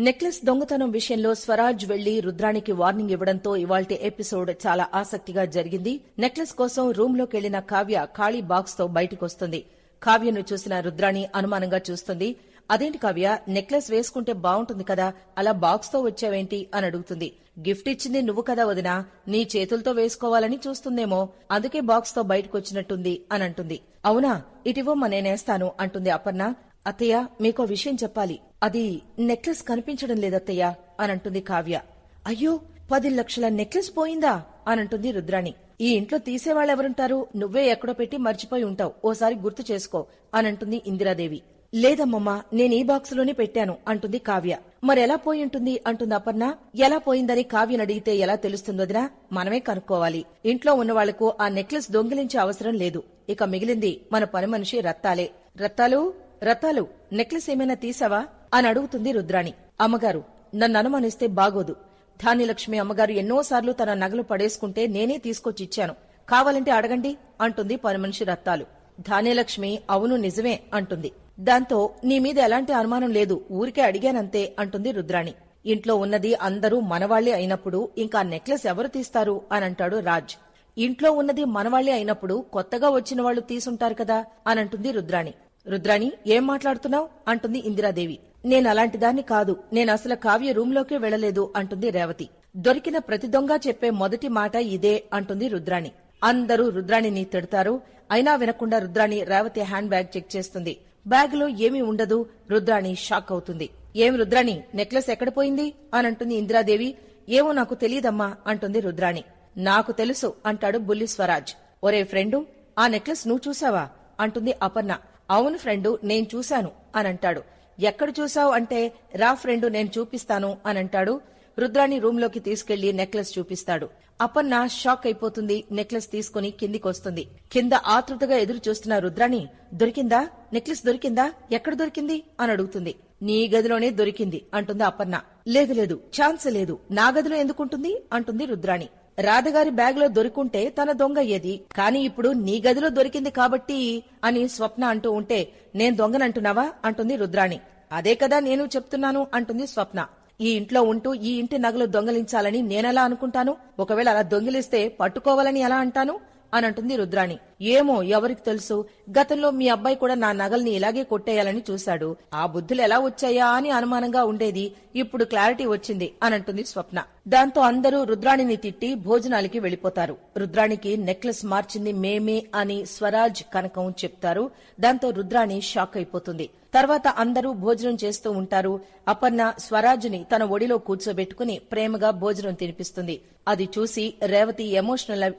Necklace దొంగతనం విషయంలో స్వరాజ్ వెళ్ళి రుద్రానికి వార్నింగ్ ఇవ్వడంతో ఇవాల్టి ఎపిసోడ్ చాలా ఆసక్తిగా జరిగింది. నెక్లెస్ కోసం రూమ్ వెళ్ళిన కావ్య ఖాళీ బాక్స్తో బయటికొస్తుంది. కావ్యను చూసిన రుద్రాణి అనుమానంగా చూస్తుంది. అదేంటి కావ్య నెక్లెస్ వేసుకుంటే బాగుంటుంది కదా అలా బాక్స్తో వచ్చావేంటి? అని అడుగుతుంది. గిఫ్ట్ ఇచ్చింది నువ్వు కదా వదినా నీ చేతులతో వేసుకోవాలని చూస్తుందేమో అందుకే బాక్స్తో బయటకొచ్చినట్టుంది అని అంటుంది. అవునా ఇటివ్వమ్మ నేనేస్తాను అంటుంది అపర్ణ. అత్తయ్య మీకో విషయం చెప్పాలి. అది నెక్లెస్ కనిపించడం లేదత్తయ్య అనంటుంది కావ్య. అయ్యో పది లక్షల నెక్లెస్ పోయిందా అనంటుంది రుద్రాణి. ఈ ఇంట్లో తీసేవాళ్ళెవరుంటారు? నువ్వే ఎక్కడో పెట్టి మర్చిపోయి ఉంటావు. ఓసారి గుర్తు చేసుకో అనంటుంది ఇందిరాదేవి. లేదమ్మమ్మా నేను ఈ బాక్సులోనే పెట్టాను అంటుంది కావ్య. మరెలా పోయి ఉంటుంది? అంటుంది అపర్ణ. ఎలా పోయిందని కావ్యను అడిగితే ఎలా తెలుస్తుందోదినా మనమే కనుక్కోవాలి. ఇంట్లో ఉన్నవాళ్ళకు ఆ నెక్లెస్ దొంగిలించే అవసరం లేదు. ఇక మిగిలింది మన పని మనిషి రత్తాలే. రత్తాలు రత్తాలు నెక్లెస్ ఏమైనా తీసావా? అని అడుగుతుంది రుద్రాణి. అమ్మగారు నన్ను అనుమానిస్తే బాగోదు. ధాన్యలక్ష్మి అమ్మగారు ఎన్నోసార్లు తన నగలు పడేసుకుంటే నేనే తీసుకొచ్చి ఇచ్చాను. కావాలంటే అడగండి అంటుంది పనిమనిషి రత్తాలు. ధాన్యలక్ష్మి అవును నిజమే అంటుంది. దాంతో నీ మీద ఎలాంటి అనుమానం లేదు ఊరికే అడిగానంతే అంటుంది రుద్రాణి. ఇంట్లో ఉన్నది అందరూ మనవాళ్ళే అయినప్పుడు ఇంకా నెక్లెస్ ఎవరు తీస్తారు అని అంటాడు రాజ్. ఇంట్లో ఉన్నది మనవాళ్ళే అయినప్పుడు కొత్తగా వచ్చిన వాళ్ళు తీసుంటారు కదా అనంటుంది రుద్రాణి. రుద్రాణి ఏం మాట్లాడుతున్నావు? అంటుంది ఇందిరాదేవి. నేను అలాంటిదాన్ని కాదు. నేను అసలు కావ్య రూంలోకే వెళ్ళలేదు అంటుంది రేవతి. దొరికిన ప్రతి దొంగ చెప్పే మొదటి మాట ఇదే అంటుంది రుద్రాణి. అందరూ రుద్రాణిని తిడతారు. అయినా వినకుండా Rudrani Revathi hand bag check చేస్తుంది. బ్యాగ్లో ఏమీ ఉండదు. రుద్రాణి షాక్ అవుతుంది. ఏం రుద్రాణి నెక్లెస్ ఎక్కడ పోయింది? అని అంటుంది ఇందిరాదేవి. ఏమో నాకు తెలియదమ్మా అంటుంది రుద్రాణి. నాకు తెలుసు అంటాడు బుల్లి స్వరాజ్. ఒరే ఫ్రెండు ఆ నెక్లెస్ నువ్వు చూసావా? అంటుంది అపర్ణ. అవును ఫ్రెండు నేను చూశాను అనంటాడు. ఎక్కడ చూసావు అంటే రా ఫ్రెండు నేను చూపిస్తాను అనంటాడు. రుద్రాణి రూంలోకి తీసుకెళ్ళి నెక్లెస్ చూపిస్తాడు. అపర్ణ షాక్ అయిపోతుంది నెక్లెస్ తీసుకుని కిందికొస్తుంది. కింద ఆతృతగా ఎదురు చూస్తున్న రుద్రాణి దొరికిందా? నెక్లెస్ దొరికిందా? ఎక్కడ దొరికింది? అని అడుగుతుంది. నీ గదిలోనే దొరికింది అంటుంది అపర్ణ. లేదు లేదు ఛాన్స్ లేదు. నా గదిలో ఎందుకుంటుంది? అంటుంది రుద్రాణి. రాధగారి బ్యాగ్లో దొరికుంటే తన దొంగ అయ్యేది కాని ఇప్పుడు నీ గదిలో దొరికింది కాబట్టి అని స్వప్న అంటూ ఉంటే నేను దొంగనంటున్నావా? అంటుంది రుద్రాణి. అదే కదా నేను చెప్తున్నాను అంటుంది స్వప్న. ఈ ఇంట్లో ఉంటూ ఈ ఇంటి నగలు దొంగలించాలని నేనెలా అనుకుంటాను? ఒకవేళ అలా దొంగిలిస్తే పట్టుకోవాలని ఎలా అంటాను? అని అంటుంది రుద్రాణి. ఏమో ఎవరికి తెలుసు? గతంలో మీ అబ్బాయి కూడా నా నగల్ని ఇలాగే కొట్టేయాలని చూశాడు. ఆ బుద్ధులు ఎలా వచ్చాయా అని అనుమానంగా ఉండేది. ఇప్పుడు క్లారిటీ వచ్చింది అని అంటుంది స్వప్న. దాంతో అందరూ రుద్రాణిని తిట్టి భోజనాలకి వెళ్ళిపోతారు రుద్రాణికి నెక్లెస్ మార్చింది మేమే అని స్వరాజ్ కనకం చెప్తారు. దాంతో రుద్రాణి షాక్ అయిపోతుంది. తర్వాత అందరూ భోజనం చేస్తూ ఉంటారు. అపర్ణ స్వరాజ్ని తన ఒడిలో కూర్చోబెట్టుకుని ప్రేమగా భోజనం తినిపిస్తుంది. అది చూసి రేవతి ఎమోషనల్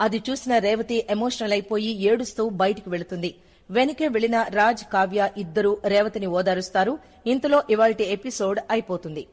అది చూసిన రేవతి ఎమోషనల్ అయిపోయి ఏడుస్తూ బయటికి వెళుతుంది. వెనకే వెళ్ళిన రాజ్ కావ్య ఇద్దరూ రేవతిని ఓదారుస్తారు. ఇంతలో ఇవాల్టి ఎపిసోడ్ అయిపోతుంది.